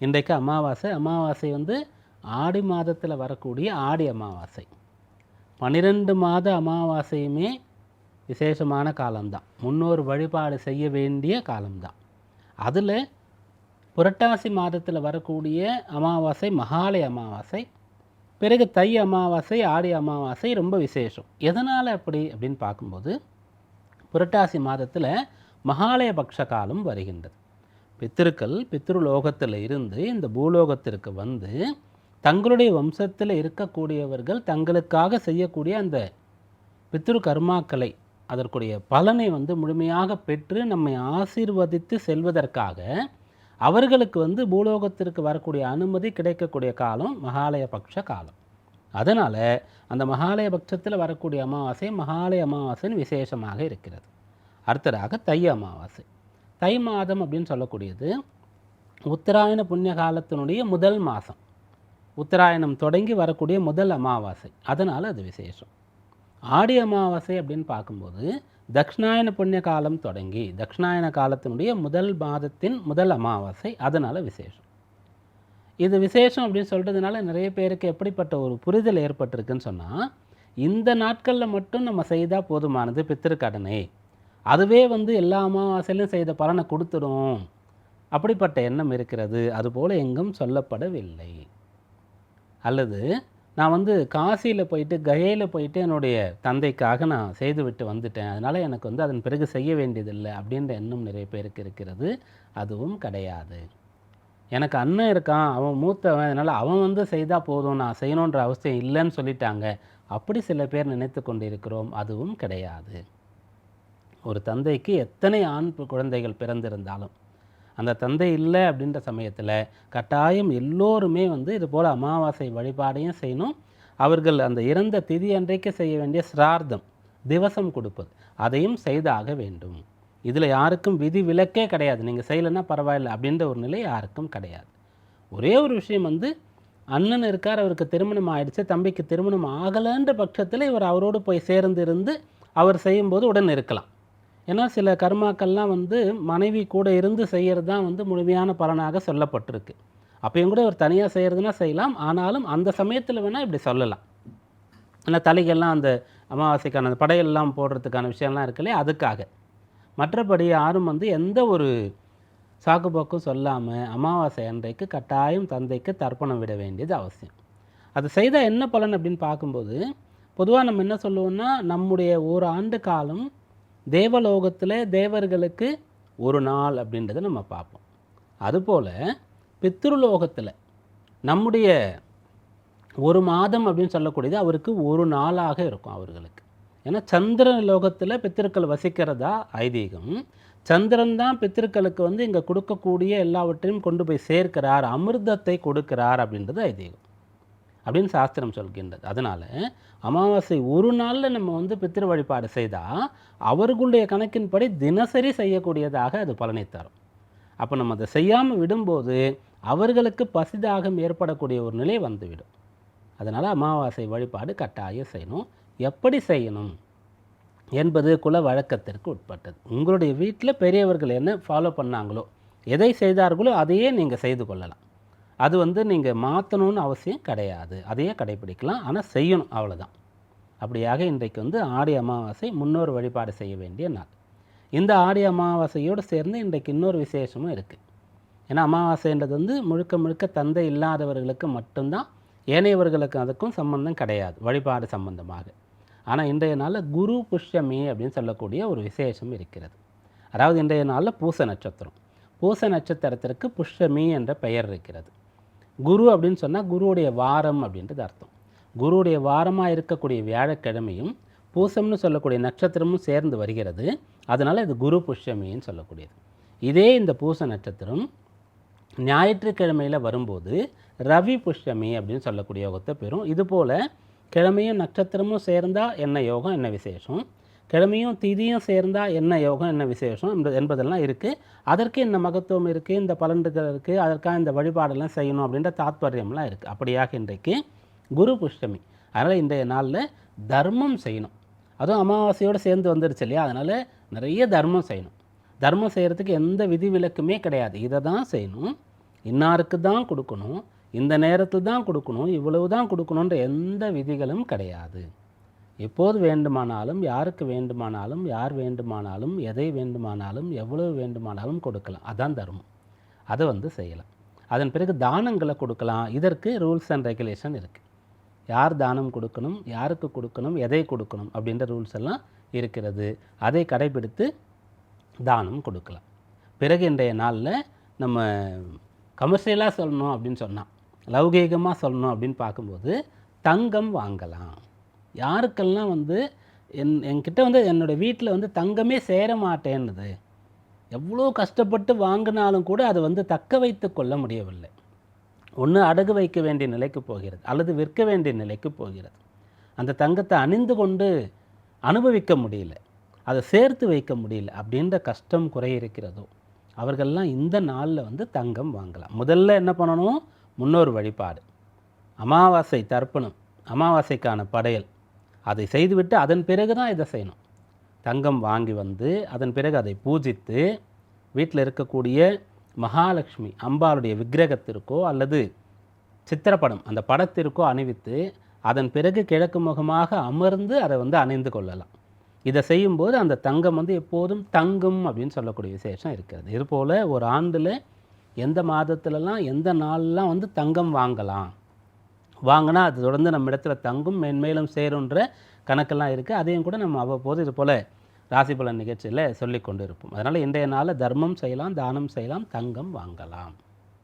இன்றைக்கு அமாவாசை. அமாவாசை வந்து ஆடி மாதத்தில் வரக்கூடிய ஆடி அமாவாசை. பன்னிரெண்டு மாத அமாவாசையுமே விசேஷமான காலம்தான். முன்னோர் வழிபாடு செய்ய வேண்டிய காலம்தான். அதில் புரட்டாசி மாதத்தில் வரக்கூடிய அமாவாசை மகாலய அமாவாசை பிறகு தை அமாவாசை ஆடி அமாவாசை ரொம்ப விசேஷம். எதனால் அப்படி அப்படின்னு பார்க்கும்போது புரட்டாசி மாதத்தில் மகாலய பக்ஷ காலம் வருகின்றது. பித்திருக்கள் பித்ருலோகத்தில் இருந்து இந்த பூலோகத்திற்கு வந்து தங்களுடைய வம்சத்தில் இருக்கக்கூடியவர்கள் தங்களுக்காக செய்யக்கூடிய அந்த பித்ரு கர்மாக்களை அதற்குடைய பலனை வந்து முழுமையாக பெற்று நம்மை ஆசீர்வதித்து செல்வதற்காக அவர்களுக்கு வந்து பூலோகத்திற்கு வரக்கூடிய அனுமதி கிடைக்கக்கூடிய காலம் மகாலய பக்ஷ காலம். அதனால் அந்த மகாலய பட்சத்தில் வரக்கூடிய அமாவாசை மகாலய அமாவாசைன்னு விசேஷமாக இருக்கிறது. அடுத்ததாக தை அமாவாசை. தை மாதம் அப்படின்னு சொல்லக்கூடியது உத்தராயண புண்ணிய காலத்தினுடைய முதல் மாதம். உத்தராயணம் தொடங்கி வரக்கூடிய முதல் அமாவாசை. அதனால் அது விசேஷம். ஆடி அமாவாசை அப்படின்னு பார்க்கும்போது தக்ஷணாயன புண்ணிய காலம் தொடங்கி தக்ஷணாயன காலத்தினுடைய முதல் மாதத்தின் முதல் அமாவாசை. அதனால் விசேஷம். இது விசேஷம் அப்படின்னு சொல்கிறதுனால நிறைய பேருக்கு எப்படிப்பட்ட ஒரு புரிதல் ஏற்பட்டிருக்குன்னு சொன்னால் இந்த நாட்களில் மட்டும் நம்ம செய்தால் போதுமானது பித்திருக்கடனை. அதுவே வந்து எல்லா அமாவாசையிலும் செய்த பலனை கொடுத்துடும். அப்படிப்பட்ட எண்ணம் இருக்கிறது. அதுபோல் எங்கும் சொல்லப்படவில்லை. அல்லது நான் வந்து காசியில் போயிட்டு கயையில் போயிட்டு என்னுடைய தந்தைக்காக நான் செய்துவிட்டு வந்துட்டேன். அதனால் எனக்கு வந்து அதன் பிறகு செய்ய வேண்டியதில்லை அப்படின்ற எண்ணம் நிறைய பேருக்கு இருக்கிறது. அதுவும் கிடையாது. எனக்கு அண்ணன் இருக்கான். அவன் மூத்தவன். அதனால் அவன் வந்து செய்தால் போதும். நான் செய்யணுன்ற அவசியம் இல்லைன்னு சொல்லிட்டாங்க. அப்படி சில பேர் நினைத்து கொண்டிருக்கிறோம். அதுவும் கிடையாது. ஒரு தந்தைக்கு எத்தனை ஆண் குழந்தைகள் பிறந்திருந்தாலும். அந்த தந்தை இல்லை அப்படின்ற சமயத்தில் கட்டாயம் எல்லோருமே வந்து இது போல் அமாவாசை வழிபாடையும் செய்யணும். அவர்கள் அந்த இறந்த திதி அன்றைக்கு செய்ய வேண்டிய சிரார்த்தம் திவசம் கொடுப்பது அதையும் செய்தாக வேண்டும். இதில் யாருக்கும் விதி விலக்கே கிடையாது. நீங்கள் செய்யலைன்னா பரவாயில்ல அப்படின்ற ஒரு நிலை யாருக்கும் கிடையாது. ஒரே ஒரு விஷயம் வந்து அண்ணன் இருக்கார் அவருக்கு திருமணம் ஆயிடுச்சு தம்பிக்கு திருமணம் ஆகலைன்ற பட்சத்தில் இவர் அவரோடு போய் சேர்ந்து இருந்து அவர் செய்யும்போது உடன் இருக்கலாம். ஏன்னா சில கர்மாக்கள்லாம் வந்து மனைவி கூட இருந்து செய்கிறது தான் வந்து முழுமையான பலனாக சொல்லப்பட்டிருக்கு. அப்பயும் கூட ஒரு தனியாக செய்கிறதுனா செய்யலாம். ஆனாலும் அந்த சமயத்தில் வேணால் இப்படி சொல்லலாம். ஏன்னா தலைக்கெல்லாம் அந்த அமாவாசைக்கான அந்த படையெல்லாம் போடுறதுக்கான விஷயம்லாம் இருக்குல்லையே அதுக்காக. மற்றபடி யாரும் வந்து எந்த ஒரு சாக்குப்போக்கும் சொல்லாமல் அமாவாசை அன்றைக்கு கட்டாயம் தந்தைக்கு தர்ப்பணம் விட வேண்டியது அவசியம். அது செய்தால் என்ன பலன் அப்படின்னு பார்க்கும்போது பொதுவாக நம்ம என்ன சொல்லுவோம்னா நம்முடைய ஒரு ஆண்டு காலம் தேவலோகத்தில் தேவர்களுக்கு ஒரு நாள் அப்படின்றத நம்ம பார்ப்போம். அதுபோல் பித்ருலோகத்தில் நம்முடைய ஒரு மாதம் அப்படின்னு சொல்லக்கூடியது அவருக்கு ஒரு நாளாக இருக்கும் அவர்களுக்கு. ஏன்னா சந்திரன் லோகத்தில் பித்திருக்கள் வசிக்கிறதா? ஐதீகம். சந்திரன் தான் பித்திருக்களுக்கு வந்து இங்கே கொடுக்கக்கூடிய எல்லாவற்றையும் கொண்டு போய் சேர்க்கிறார் அமிர்தத்தை கொடுக்கிறார் அப்படின்றது ஐதீகம். அப்படின்னு சாஸ்திரம் சொல்கின்றது. அதனால் அமாவாசை ஒரு நாளில் நம்ம வந்து பித்திரு வழிபாடு செய்தால் அவர்களுடைய கணக்கின்படி தினசரி செய்யக்கூடியதாக அது பலனை தரும். அப்போ நம்ம அதை செய்யாமல் விடும்போது அவர்களுக்கு பசிதாகம் ஏற்படக்கூடிய ஒரு நிலை வந்துவிடும். அதனால் அமாவாசை வழிபாடு கட்டாயம் செய்யணும். எப்படி செய்யணும் என்பது குல வழக்கத்திற்கு உட்பட்டது. உங்களுடைய வீட்டில் பெரியவர்கள் என்ன ஃபாலோ பண்ணாங்களோ எதை செய்தார்களோ அதையே நீங்கள் செய்து கொள்ளலாம். அது வந்து நீங்கள் மாற்றணும்னு அவசியம் கிடையாது. அதையே கடைபிடிக்கலாம் ஆனால் செய்யணும். அவ்வளோதான் அப்படியாக இன்றைக்கு வந்து ஆடி அமாவாசை முன்னோர் வழிபாடு செய்ய வேண்டிய நாள். இந்த ஆடி அமாவாசையோடு சேர்ந்து இன்றைக்கு இன்னொரு விசேஷமும் இருக்குது ஏன்னா அமாவாசைன்றது வந்து முழுக்க முழுக்க தந்தை இல்லாதவர்களுக்கு மட்டும்தான் ஏனையவர்களுக்கு அதுக்கும் சம்பந்தம் கிடையாது வழிபாடு சம்பந்தமாக. ஆனால் இன்றைய நாளில் குரு புஷ்யமி அப்படின்னு சொல்லக்கூடிய ஒரு விசேஷம் இருக்கிறது. அதாவது இன்றைய நாளில் பூச நட்சத்திரம். பூச நட்சத்திரத்திற்கு புஷ்யமி என்ற பெயர் இருக்கிறது. குரு அப்படின்னு சொன்னால் குருவுடைய வாரம் அப்படின்றது அர்த்தம். குருவுடைய வாரமாக இருக்கக்கூடிய வியாழக்கிழமையும் பூசம்னு சொல்லக்கூடிய நட்சத்திரமும் சேர்ந்து வருகிறது. அதனால் இது குரு புஷ்யமின்னு சொல்லக்கூடியது. இதே இந்த பூச நட்சத்திரம் ஞாயிற்றுக்கிழமையில் வரும்போது ரவி புஷ்யமி அப்படின்னு சொல்லக்கூடிய யோகத்தை பெறும். இதுபோல் கிழமையும் நட்சத்திரமும் சேர்ந்தால் என்ன யோகம் என்ன விசேஷம்? கிழமையும் திதியும் சேர்ந்தால் என்ன யோகம் என்ன விசேஷம் என்பது என்பதெல்லாம் இருக்குது அதற்கு இந்த மகத்துவம் இருக்குது இந்த பலன்கள் இருக்குது அதற்காக இந்த வழிபாடெல்லாம் செய்யணும் அப்படின்ற தாத்பரியம்லாம் இருக்குது அப்படியாக இன்றைக்கு குரு புஷ்டமி. அதனால் இன்றைய நாளில் தர்மம் செய்யணும். அதுவும் அமாவாசையோடு சேர்ந்து வந்துருச்சு இல்லையா? அதனால் நிறைய தர்மம் செய்யணும். தர்மம் செய்கிறதுக்கு எந்த விதி விலக்குமே கிடையாது. இதை தான் செய்யணும். இன்னாருக்கு தான் கொடுக்கணும். இந்த நேரத்தில் தான் கொடுக்கணும். இவ்வளவு தான் கொடுக்கணுன்ற எந்த விதிகளும் கிடையாது. எப்போது வேண்டுமானாலும் யாருக்கு வேண்டுமானாலும் யார் வேண்டுமானாலும் எதை வேண்டுமானாலும் எவ்வளவு வேண்டுமானாலும் கொடுக்கலாம். அதான் தர்மம். அதை வந்து செய்யலாம். அதன் பிறகு தானங்களை கொடுக்கலாம். இதற்கு ரூல்ஸ் அண்ட் ரெகுலேஷன் இருக்குது யார் தானம் கொடுக்கணும் யாருக்கு கொடுக்கணும் எதை கொடுக்கணும் அப்படின்ற ரூல்ஸ் எல்லாம் இருக்கிறது. அதை கடைபிடித்து தானம் கொடுக்கலாம். பிறகு இன்றைய நாளில் நம்ம கமர்ஷியலாக சொல்லணும் அப்படின்னு சொன்னால் லௌகீகமாக சொல்லணும் அப்படின்னு பார்க்கும்போது தங்கம் வாங்கலாம். யாருக்கெல்லாம் வந்து என் என்கிட்ட வந்து என்னோடய வீட்டில் வந்து தங்கமே சேர மாட்டேன்னுது. எவ்வளோ கஷ்டப்பட்டு வாங்கினாலும் கூட அதை வந்து தக்க வைத்து கொள்ள முடியவில்லை. ஒன்று அடகு வைக்க வேண்டிய நிலைக்கு போகிறது அல்லது விற்க வேண்டிய நிலைக்கு போகிறது. அந்த தங்கத்தை அணிந்து கொண்டு அனுபவிக்க முடியல அதை சேர்த்து வைக்க முடியல அப்படின்ற கஷ்டம் குறை இருக்கிறதோ அவர்கள்லாம் இந்த நாளில் வந்து தங்கம் வாங்கலாம். முதல்ல என்ன பண்ணணும்? முன்னோர் வழிபாடு. அமாவாசை தர்ப்பணம் அமாவாசைக்கான படையல். அதை செய்துவிட்டு அதன் பிறகு தான் இதை செய்யணும். தங்கம் வாங்கி வந்து அதன் பிறகு அதை பூஜித்து வீட்டில் இருக்கக்கூடிய மகாலட்சுமி அம்பாளுடைய விக்கிரகத்திற்கோ அல்லது சித்திரப்படம் அந்த படத்திற்கோ அணிவித்து அதன் பிறகு கிழக்கு முகமாக அமர்ந்து அதை வந்து அணிந்து கொள்ளலாம். இதை செய்யும்போது அந்த தங்கம் வந்து எப்போதும் தங்கும் அப்படின்னு சொல்லக்கூடிய விசேஷம் இருக்கிறது. இதுபோல் ஒரு ஆண்டில் எந்த மாதத்துலலாம் எந்த நாள்லாம் வந்து தங்கம் வாங்கலாம்? வாங்கினா அது தொடர்ந்து நம்ம இடத்துல தங்கும் மென்மேலும் சேருன்ற கணக்கெல்லாம் இருக்குது அதையும் கூட நம்ம அவ்வப்போது இது போல் ராசி பலன் நிகழ்ச்சியில் சொல்லி கொண்டு இருப்போம் அதனால் இன்றைய நாளில் தர்மம் செய்யலாம் தானம் செய்யலாம் தங்கம் வாங்கலாம்.